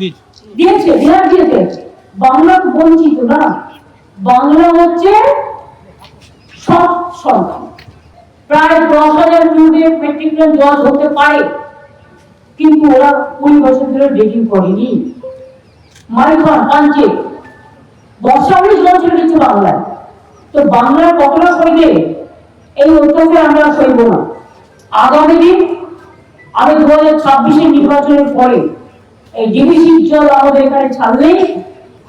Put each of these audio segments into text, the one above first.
দিয়েছি। বিহার দিয়েছে। বাংলা বঞ্চিত না। বাংলা হচ্ছে সব সন্তান। প্রায় দশ হাজার টন জল হতে পারে, কিন্তু ওরা কুড়ি বছর ধরে ডেটিং করেনি। পাঞ্চে বর্ষা হলে জল ছেড়ে দিচ্ছে বাংলায়। তো বাংলার কতটা সইবে? এই অত্যাচার আমরা সইব না। আগামী দিন আমি দু হাজার ছাব্বিশের নির্বাচনের পরে এই ডিবিসি জল আমাদের এখানে ছাড়লেই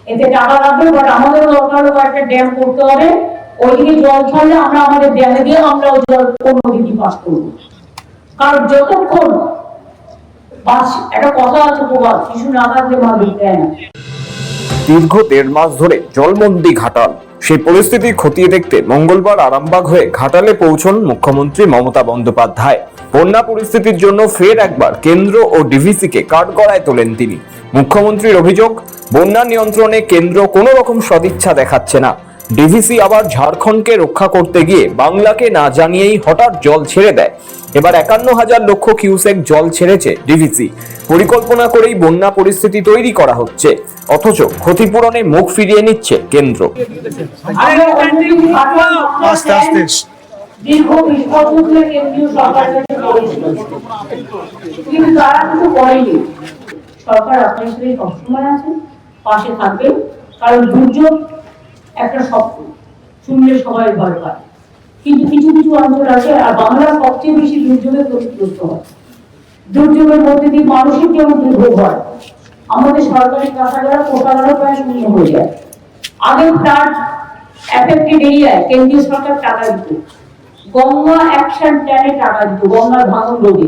এতে টাকা লাগবে বাট আমাদের হলো একটা ড্যাম করতে হবে। ওইদিকে জল ছাড়লে আমরা আমাদের ড্যামে দিয়ে আমরা ওই জল অন্য দিকে পাস করব। কারণ যতক্ষণ বাস, একটা কথা আছে প্রবাদ শিশু না থাকলে মা দুধ দেয় দীর্ঘ দেড় মাস ধরে জলবন্দি ঘাটাল। সেই পরিস্থিতি খতিয়ে দেখতে মঙ্গলবার আরামবাগ হয়ে ঘাটালে পৌঁছন মুখ্যমন্ত্রী মমতা বন্দ্যোপাধ্যায়। বন্যা পরিস্থিতির জন্য ফের একবার কেন্দ্র ও ডিভিসিকে কাঠগড়ায় তোলেন তিনি মুখ্যমন্ত্রীর অভিযোগ বন্যা নিয়ন্ত্রণে কেন্দ্র কোনো রকম সদিচ্ছা দেখাচ্ছে না ডিভিসি আবার ঝাড়খণ্ডকে রক্ষা করতে গিয়ে বাংলাকে না জানিয়েই হঠাৎ জল ছেড়ে দেয় এবার একান্ন হাজার লক্ষ কিউসেক জল ছেড়েছে ডিভিসি পরিকল্পনা করেই বন্যা পরিস্থিতি তৈরি করা হচ্ছে অথচ ক্ষতিপূরণে মুখ ফিরিয়ে নিচ্ছে কেন্দ্র আস্তে আস্তে দীর্ঘ বিশ বছর ধরে কেন্দ্রীয় সরকার কাছে করেছিল কিন্তু তারা কিছু করেনি সরকার আপনার সাথে সবসময় আছে, পাশে থাকবে। কারণ দুর্যোগ একটা স্বপ্ন, শুনলে সবাই ভয় কিন্তু কিছু কিছু অঞ্চল আছে, আর বাংলা সবচেয়ে বেশি দুর্যোগে ক্ষতিগ্রস্ত হয়। দুর্যোগের মধ্যে দিয়ে মানসিক যেমন দুর্ভোগ হয় আমাদের সরকারি কাঁচাগারা কোটাগারা প্রায় শূন্য হয়ে যায়। আগে ফ্লাড এফেক্টেড এরিয়ায় কেন্দ্রীয় সরকার টাকা দিত। গঙ্গা অ্যাকশন প্ল্যানে টাকা দিত গঙ্গার ভাঙন রোধে।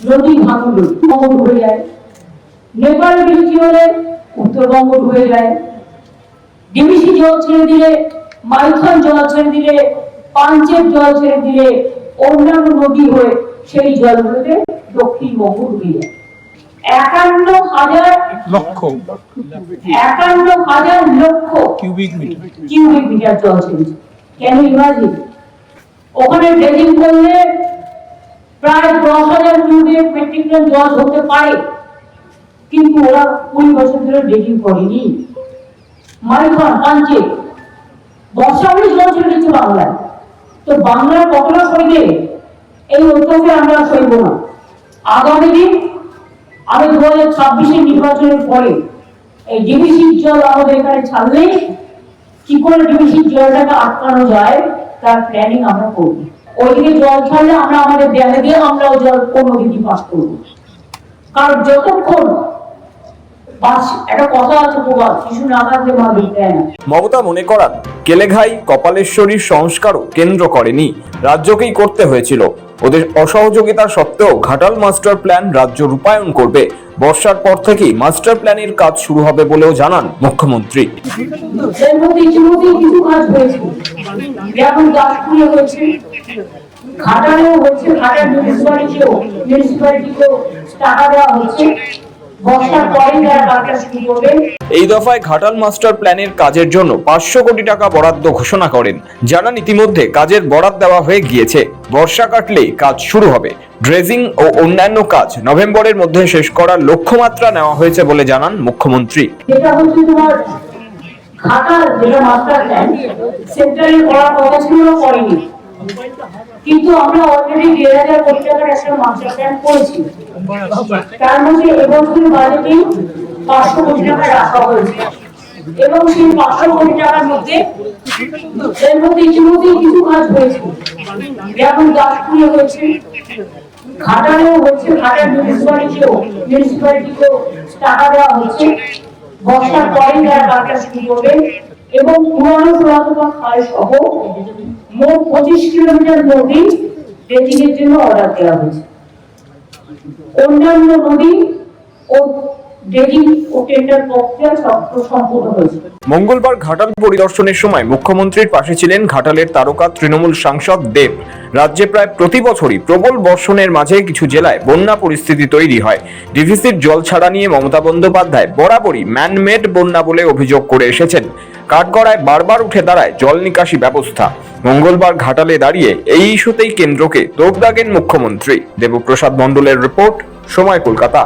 নদী ভাঙন রোধ বঙ্গ ডুবে যায়। নেপাল বৃষ্টি হলে উত্তরবঙ্গ ডুবে যায়। ডিবিসি জল ছেড়ে দিলে মাইথন জল ছেড়ে দিলে পাঞ্চের জল ছেড়ে দিলে অন্যান্য নদী হয়ে সেই জলগুলোতে দক্ষিণবঙ্গ ডুবে যায়। একান্ন হাজার লক্ষ। একান্ন হাজার লক্ষ কিউবিক মিটার। কিউবিক মিটার জল ছেড়েছে ক্যান ইমাজিন ওখানে ড্রেজিং করলে প্রায় দশ হাজার কিউবিক মেট্রিক টন জল হতে পারে। কিন্তু ওরা কুড়ি বছর ধরে ড্রেজিং করেনি। মাইথন পাঞ্চে বর্ষা হলে জল ছেড়ে দিচ্ছে বাংলায়। তো বাংলার কতটা সইবে এই অত্যাচার আমরা সইব না। আগামী দিন আমি দু হাজার ছাব্বিশের নির্বাচনের পরে এই ডিবিসির জল আমাদের এখানে ছাড়লেই কি করে ডিবিসির জলটাকে আটকানো যায় তার প্ল্যানিং আমরা করব। ওইদিকে জল ছাড়লে আমরা আমাদের ড্যামে দিয়ে আমরা ওই জল কোনো দিকে পাস করব। কারণ যতক্ষণ মমতা মনে করান কেলেঘাই কপালেশ্বরীর সংস্কারও কেন্দ্র করেনি। রাজ্যকেই করতে হয়েছিল। ওদের অসহযোগিতা সত্ত্বেও ঘাটাল মাস্টার প্ল্যান রাজ্য রূপায়ণ করবে। বর্ষার পর থেকেই মাস্টার প্ল্যানের কাজ শুরু হবে বলেও জানান মুখ্যমন্ত্রী। ঘাটালেও হচ্ছে ঘাটাল মিউনিসিপালিটিও মিউনিসিপালিটিকেও টাকা দেওয়া হচ্ছে। এই দফায় ঘাটাল মাস্টার প্ল্যানের কাজের জন্য পাঁচশো কোটি টাকা বরাদ্দ ঘোষণা করেন জানান ইতিমধ্যে কাজের বরাদ দেওয়া হয়ে গিয়েছে। বর্ষা কাটলেই কাজ শুরু হবে। ড্রেজিং ও অন্যান্য কাজ নভেম্বরের মধ্যে শেষ করার লক্ষ্যমাত্রা নেওয়া হয়েছে বলে জানান মুখ্যমন্ত্রী। যেটা হচ্ছে তোমার ঘাটাল যেটা মাস্টার প্ল্যান সেন্ট্রালে করার কথা ছিল করেনি। কিন্তু আমরা অলরেডি দেড় হাজার কোটি টাকার একটা মাস্টার প্ল্যান করেছি। তার মধ্যে বাজেটে পাঁচশো কোটি টাকা রাখা হয়েছে। এবং সেই পাঁচশো কোটি টাকার মধ্যে এর মধ্যে ইতিমধ্যেই কিছু কাজ হয়েছে। যেমন হয়েছে, ঘাটালেও হচ্ছে ঘাটাল মিউনিসিপালিটিও মিউনিসিপালিটিকেও টাকা দেওয়া হচ্ছে। বর্ষার কাজটা শুরু করবে। এবং পুরানো পুরাতন খাল সহ মোট পঁচিশ কিলোমিটার নদী এর জন্য অর্ডার দেওয়া হয়েছে। অন্যান্য নদী ও মঙ্গলবার ঘাটাল পরিদর্শনের সময় মুখ্যমন্ত্রীর পাশে ছিলেন ঘাটালের তারকা তৃণমূল সাংসদ দেব। রাজ্যে প্রায় প্রতি বছরই প্রবল বর্ষণের মাঝে কিছু জেলায় বন্যা পরিস্থিতি তৈরি হয়। ডিভিসির জল ছাড়া নিয়ে মমতা বন্দ্যোপাধ্যায় বরাবরই ম্যানমেড বন্যা বলে অভিযোগ করে এসেছেন। কাঠগড়ায় বারবার উঠে দাঁড়ায় জল নিকাশি ব্যবস্থা। মঙ্গলবার ঘাটালে দাঁড়িয়ে এই ইস্যুতেই কেন্দ্রকে তোপ দাগেন মুখ্যমন্ত্রী দেবপ্রসাদ মণ্ডলের রিপোর্ট, সময় কলকাতা।